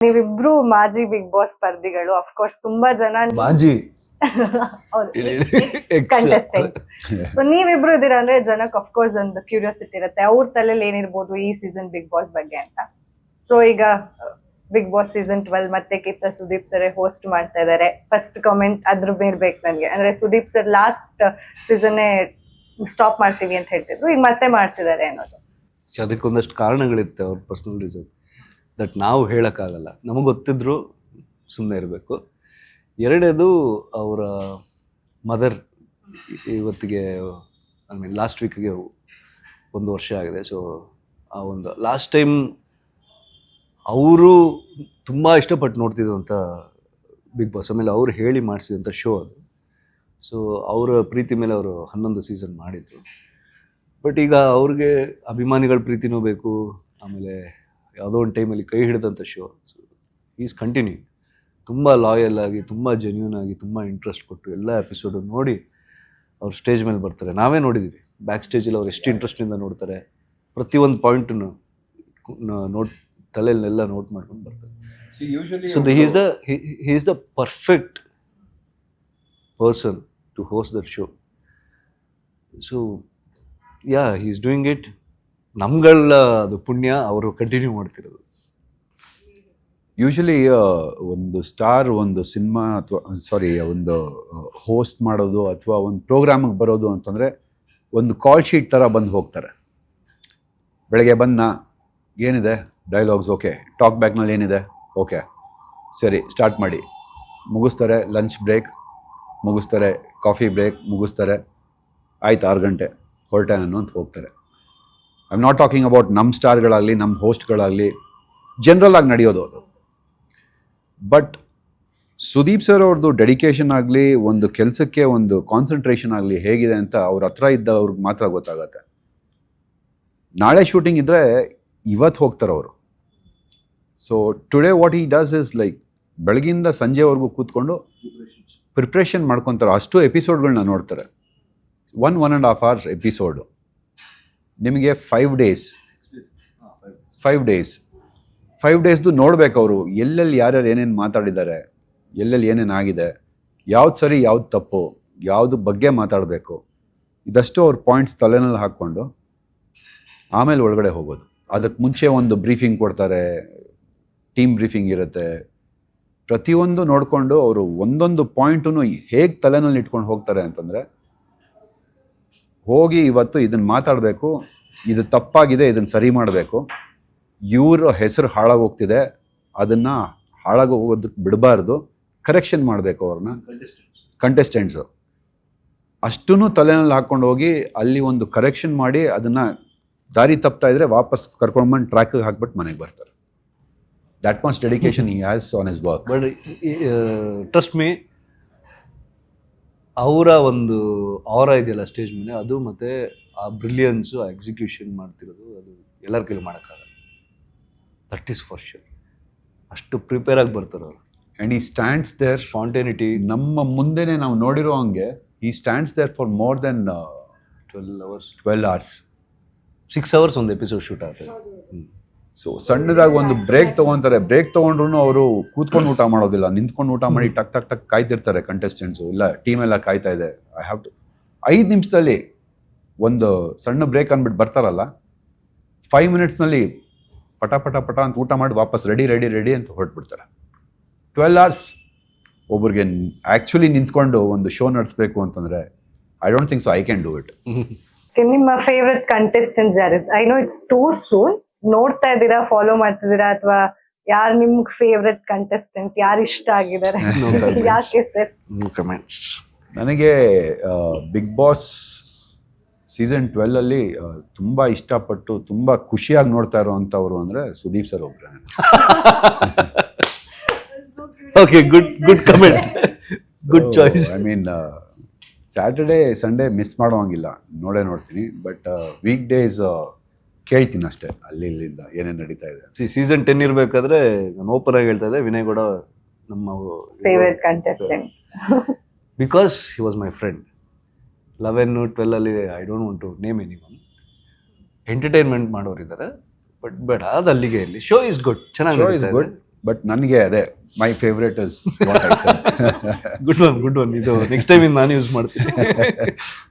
ನೀವಿಬ್ರು ಮಾಜಿ big boss ಸ್ಪರ್ಧಿಗಳು ಅಫ್ಕೋರ್ಸ್ ತುಂಬಾ ಜನ ಮಾಜಿ. ಕಂಟೆಸ್ಟೆಂಟ್ಸ್ ಸೊ ನೀವಿಬ್ರು ಇದೀರ ಅಂದ್ರೆ ಜನಕ್ಕೆ ಅಫ್ಕೋರ್ಸ್ ಒಂದು ಕ್ಯೂರಿಯಾಸಿಟಿ ಇರುತ್ತೆ. ಅವ್ರ ತಲೆಯಲ್ಲಿ ಏನಿರ್ಬೋದು ಈ ಸೀಸನ್ ಬಿಗ್ ಬಾಸ್ ಬಗ್ಗೆ ಅಂತ. ಸೊ ಈಗ ಬಿಗ್ ಬಾಸ್ ಸೀಸನ್ ಟ್ವೆಲ್ ಮತ್ತೆ ಕಿಚ್ಚ ಸುದೀಪ್ ಸರ್ ಹೋಸ್ಟ್ ಮಾಡ್ತಾ ಇದಾರೆ. ಫಸ್ಟ್ ಕಾಮೆಂಟ್ ಅದ್ರ ಮೇಲೆ ಬೇಕು ನನಗೆ. ಅಂದ್ರೆ Sudeep sir last season stop ಮಾಡ್ತೀವಿ ಅಂತ ಹೇಳ್ತಿದ್ರು. ಈಗ ಮತ್ತೆ ಮಾಡ್ತಿದ್ದಾರೆ ಅನ್ನೋದು. ಅದಕ್ಕೊಂದಷ್ಟು ಕಾರಣಗಳಿರುತ್ತೆ ಅವ್ರ ಪರ್ಸನಲ್ ರೀಸನ್ ದಟ್ ನಾವು ಹೇಳೋಕ್ಕಾಗಲ್ಲ. ನಮಗೆ ಗೊತ್ತಿದ್ರು ಸುಮ್ಮನೆ ಇರಬೇಕು. ಎರಡೇದು ಅವರ ಮದರ್ ಇವತ್ತಿಗೆ ಐ ಮೀನ್ ಲಾಸ್ಟ್ ವೀಕ್ಗೆ ಒಂದು ವರ್ಷ ಆಗಿದೆ. ಸೊ ಆ ಒಂದು ಲಾಸ್ಟ್ ಟೈಮ್ ಅವರು ತುಂಬ ಇಷ್ಟಪಟ್ಟು ನೋಡ್ತಿದ್ದಂಥ ಬಿಗ್ ಬಾಸ್ ಆಮೇಲೆ ಅವ್ರು ಹೇಳಿ ಮಾಡಿಸಿದಂಥ ಶೋ ಅದು. ಸೊ ಅವರ ಪ್ರೀತಿ ಮೇಲೆ ಅವರು ಹನ್ನೊಂದು ಸೀಸನ್ ಮಾಡಿದರು. ಬಟ್ ಈಗ ಅವ್ರಿಗೆ ಅಭಿಮಾನಿಗಳ ಪ್ರೀತಿನೂ ಬೇಕು. ಆಮೇಲೆ ಯಾವುದೋ ಒಂದು ಟೈಮಲ್ಲಿ ಕೈ ಹಿಡಿದಂಥ ಶೋ ಸೊ ಈಸ್ ಕಂಟಿನ್ಯೂ ತುಂಬ ಲಾಯಲ್ ಆಗಿ ತುಂಬ ಜೆನ್ಯೂನ್ ಆಗಿ ತುಂಬ ಇಂಟ್ರೆಸ್ಟ್ ಕೊಟ್ಟು ಎಲ್ಲ ಎಪಿಸೋಡು ನೋಡಿ ಅವ್ರು ಸ್ಟೇಜ್ ಮೇಲೆ ಬರ್ತಾರೆ. ನಾವೇ ನೋಡಿದ್ದೀವಿ ಬ್ಯಾಕ್ ಸ್ಟೇಜಲ್ಲಿ ಅವ್ರು ಎಷ್ಟು ಇಂಟ್ರೆಸ್ಟಿಂದ ನೋಡ್ತಾರೆ. ಪ್ರತಿಯೊಂದು ಪಾಯಿಂಟನ್ನು ನೋಟ್ ತಲೆಯಲ್ಲೆಲ್ಲ ನೋಟ್ ಮಾಡ್ಕೊಂಡು ಬರ್ತಾರೆ. So the is the he is the perfect person to host that show so yeah he is doing it ನಮ್ಗಳ ಅದು ಪುಣ್ಯ ಅವರು ಕಂಟಿನ್ಯೂ ಮಾಡ್ತಿರೋದು. ಯೂಶಲಿ ಒಂದು ಸ್ಟಾರ್ ಒಂದು ಸಿನಿಮಾ ಅಥವಾ ಸಾರಿ ಒಂದು ಹೋಸ್ಟ್ ಮಾಡೋದು ಅಥವಾ ಒಂದು ಪ್ರೋಗ್ರಾಮಿಗೆ ಬರೋದು ಅಂತಂದರೆ ಒಂದು ಕಾಲ್ ಶೀಟ್ ಥರ ಬಂದು ಹೋಗ್ತಾರೆ. ಬೆಳಗ್ಗೆ ಬಂದ ಏನಿದೆ? ಡೈಲಾಗ್ಸ್ ಓಕೆ ಟಾಕ್ ಬ್ಯಾಕ್ನಲ್ಲಿ ಏನಿದೆ? ಓಕೆ ಸರಿ ಸ್ಟಾರ್ಟ್ ಮಾಡಿ. ಮುಗಿಸ್ತಾರೆ ಲಂಚ್ ಬ್ರೇಕ್ ಮುಗಿಸ್ತಾರೆ ಕಾಫಿ ಬ್ರೇಕ್ ಮುಗಿಸ್ತಾರೆ. ಆಯ್ತು, ಆರು ಗಂಟೆ, ಹೊರಟೆ ನಾನು ಅಂತ ಹೋಗ್ತಾರೆ. I am not talking about ನಮ್ಮ ಸ್ಟಾರ್ಗಳಾಗಲಿ ನಮ್ಮ ಹೋಸ್ಟ್ಗಳಾಗಲಿ ಜನರಲ್ ಆಗಿ ನಡೆಯೋದು ಅದು. ಬಟ್ ಸುದೀಪ್ ಸರ್ ಅವ್ರದ್ದು ಡೆಡಿಕೇಶನ್ ಆಗಲಿ, ಒಂದು ಕೆಲಸಕ್ಕೆ ಒಂದು ಕಾನ್ಸಂಟ್ರೇಷನ್ ಆಗಲಿ ಹೇಗಿದೆ ಅಂತ ಅವ್ರ ಹತ್ರ ಇದ್ದವ್ರಿಗೆ ಮಾತ್ರ ಗೊತ್ತಾಗತ್ತೆ. ನಾಳೆ ಶೂಟಿಂಗ್ ಇದ್ದರೆ ಇವತ್ತು ಹೋಗ್ತಾರೆ ಅವರು. So today what he does is like ಬೆಳಗಿಂದ ಸಂಜೆವರೆಗೂ ಕೂತ್ಕೊಂಡು ಪ್ರಿಪ್ರೇಷನ್ ಮಾಡ್ಕೊತಾರೆ. ಅಷ್ಟು ಎಪಿಸೋಡ್ಗಳನ್ನ ನೋಡ್ತಾರೆ. One one and half hours episode ನಿಮಗೆ five days five days five ಡೇಸ್ದು ನೋಡ್ಬೇಕು ಅವರು ಎಲ್ಲೆಲ್ಲಿ ಯಾರ್ಯಾರು ಏನೇನು ಮಾತಾಡಿದ್ದಾರೆ ಎಲ್ಲೆಲ್ಲಿ ಏನೇನು ಆಗಿದೆ ಯಾವ್ದು ಸರಿ ಯಾವ್ದು ತಪ್ಪು ಯಾವುದು ಬಗ್ಗೆ ಮಾತಾಡಬೇಕು. ಇದಷ್ಟು ಅವ್ರ ಪಾಯಿಂಟ್ಸ್ ತಲೆನಲ್ಲಿ ಹಾಕ್ಕೊಂಡು ಆಮೇಲೆ ಒಳಗಡೆ ಹೋಗೋದು. ಅದಕ್ಕೆ ಮುಂಚೆ ಒಂದು ಬ್ರೀಫಿಂಗ್ ಕೊಡ್ತಾರೆ ಟೀಮ್ ಬ್ರೀಫಿಂಗ್ ಇರುತ್ತೆ. ಪ್ರತಿಯೊಂದು ನೋಡಿಕೊಂಡು ಅವರು ಒಂದೊಂದು ಪಾಯಿಂಟನ್ನು ಹೇಗೆ ತಲೆನಲ್ಲಿ ಇಟ್ಕೊಂಡು ಹೋಗ್ತಾರೆ ಅಂತಂದರೆ ಹೋಗಿ ಇವತ್ತು ಇದನ್ನು ಮಾತಾಡಬೇಕು, ಇದು ತಪ್ಪಾಗಿದೆ ಇದನ್ನು ಸರಿ ಮಾಡಬೇಕು. ಇವರ ಹೆಸರು ಹಾಳಾಗೋಗ್ತಿದೆ, ಅದನ್ನು ಹಾಳಾಗಿ ಹೋಗೋದಕ್ಕೆ ಬಿಡಬಾರ್ದು. ಕರೆಕ್ಷನ್ ಮಾಡಬೇಕು ಅವ್ರನ್ನ ಕಂಟೆಸ್ಟೆಂಟ್ಸು ಅಷ್ಟೂ ತಲೆನಲ್ಲಿ ಹಾಕ್ಕೊಂಡು ಹೋಗಿ ಅಲ್ಲಿ ಒಂದು ಕರೆಕ್ಷನ್ ಮಾಡಿ ಅದನ್ನು ದಾರಿ ತಪ್ತಾ ಇದ್ರೆ ವಾಪಸ್ ಕರ್ಕೊಂಡು ಬಂದು ಟ್ರ್ಯಾಕಿಗೆ ಹಾಕ್ಬಿಟ್ಟು ಮನೆಗೆ ಬರ್ತಾರೆ. That much dedication he has on his work trust me ಅವರ ಒಂದು ಅವರ ಇದೆಯಲ್ಲ ಸ್ಟೇಜ್ ಮೇಲೆ ಅದು ಮತ್ತು ಆ ಬ್ರಿಲಿಯನ್ಸು ಆ ಎಕ್ಸಿಕ್ಯೂಷನ್ ಮಾಡ್ತಿರೋದು ಅದು ಎಲ್ಲರ ಕೈಲಿ ಮಾಡೋಕ್ಕಾಗಲ್ಲ. ದಟ್ ಈಸ್ ಫಾರ್ ಶ್ಯೂರ್ ಅಷ್ಟು ಪ್ರಿಪೇರ್ ಆಗಿ ಬರ್ತಾರೆ ಅವರು. ಆ್ಯಂಡ್ ಈ ಸ್ಟ್ಯಾಂಡ್ಸ್ ದೇರ್ ಸ್ಪಾಂಟೇನಿಟಿ ನಮ್ಮ ಮುಂದೆನೇ ನಾವು ನೋಡಿರೋ ಹಂಗೆ he stands there for more than twelve hours twelve hours six hours ಒಂದು ಎಪಿಸೋಡ್ ಶೂಟ್ ಆಗ್ತದೆ ಸೊ ಸಣ್ಣದಾಗಿ ಒಂದು ಬ್ರೇಕ್ ತಗೊಂತಾರೆ. ಬ್ರೇಕ್ ತಗೊಂಡ್ರು ಅವರು ಕೂತ್ಕೊಂಡು ಊಟ ಮಾಡೋದಿಲ್ಲ. ನಿಂತ್ಕೊಂಡು ಊಟ ಮಾಡಿ ಟಕ್ ಟಕ್ ಟಕ್ ಕಾಯ್ತಿರ್ತಾರೆ ಕಂಟೆಸ್ಟೆಂಟ್ಸು ಇಲ್ಲ ಟೀಮ್ ಎಲ್ಲ ಕಾಯ್ತಾ ಇದೆ. ಐ ಹ್ಯಾವ್ ಟು ಐದು ನಿಮಿಷದಲ್ಲಿ ಒಂದು ಸಣ್ಣ ಬ್ರೇಕ್ ಅಂದ್ಬಿಟ್ಟು ಬರ್ತಾರಲ್ಲ ಫೈವ್ ಮಿನಿಟ್ಸ್ನಲ್ಲಿ ಪಟ ಪಟ ಪಟ ಅಂತ ಊಟ ಮಾಡಿ ವಾಪಸ್ ರೆಡಿ ರೆಡಿ ರೆಡಿ ಅಂತ ಹೊರಟ್ಬಿಡ್ತಾರೆ. ಟ್ವೆಲ್ ಅವರ್ಸ್ ಒಬ್ರಿಗೆ ಆ್ಯಕ್ಚುಲಿ ನಿಂತ್ಕೊಂಡು ಒಂದು ಶೋ ನಡೆಸಬೇಕು ಅಂತಂದರೆ I don't think so I can do it ನಿಮ್ಮ ಫೇವ್ರೆಟ್ ಕಂಟೆಸ್ಟೆಂಟ್ ಯಾರು? I know it's too soon ನೋಡ್ತಾ ಇದ್ದೀರಾ ಫಾಲೋ ಮಾಡ್ತಿದ್ದೀರಾ ಅಥವಾ ಯಾರು ನಿಮ್ಗೆ ಫೇವ್ರೆಟ್ ಕಂಟೆಸ್ಟೆಂಟ್ ಯಾರು ಇಷ್ಟ ಆಗಿದ್ದಾರೆ? ಯಾಕೆ ಸರ್? ನನಗೆ ಬಿಗ್ ಬಾಸ್ ಸೀಸನ್ ಟ್ವೆಲ್ ಅಲ್ಲಿ ತುಂಬಾ ಇಷ್ಟಪಟ್ಟು ತುಂಬಾ ಖುಷಿಯಾಗಿ ನೋಡ್ತಾ ಇರುವಂತವ್ರು ಅಂದ್ರೆ ಸುದೀಪ್ ಸರ್ ಒಬ್ರು okay good good comment good choice I mean Saturday Sunday miss ಮಾಡೋಂಗಿಲ್ಲ. ನೋಡೇ ನೋಡ್ತೀನಿ. ಬಟ್ ವೀಕ್ ಡೇಸ್ ಕೇಳ್ತೀನಿ ಅಷ್ಟೇ ಅಲ್ಲಿ ಇಲ್ಲಿಂದ ಏನೇನು ನಡೀತಾ ಇದೆ ಸೀಸನ್ ಟೆನ್ ಇರಬೇಕಾದ್ರೆ ನಾನು ಓಪನ್ ಆಗಿ ಹೇಳ್ತಾ ಇದ್ದೆ ವಿನಯ್ ಗೌಡ ನಮ್ಮ favourite contestant because he was my friend eleven ಟ್ವೆಲ್ಲಲ್ಲಿ I don't want to name any one entertainment ಮಾಡೋರಿದ್ದಾರೆ but ಬೇಡ ಅದು ಅಲ್ಲಿಗೆ ಇಲ್ಲಿ show is good show is ಚೆನ್ನಾಗಿ ಗುಡ್ ಬಟ್ ನನಗೆ ಅದೇ my favourite is good one good one ಇದು next time ನಾನು use ಮಾಡ್ತೀನಿ.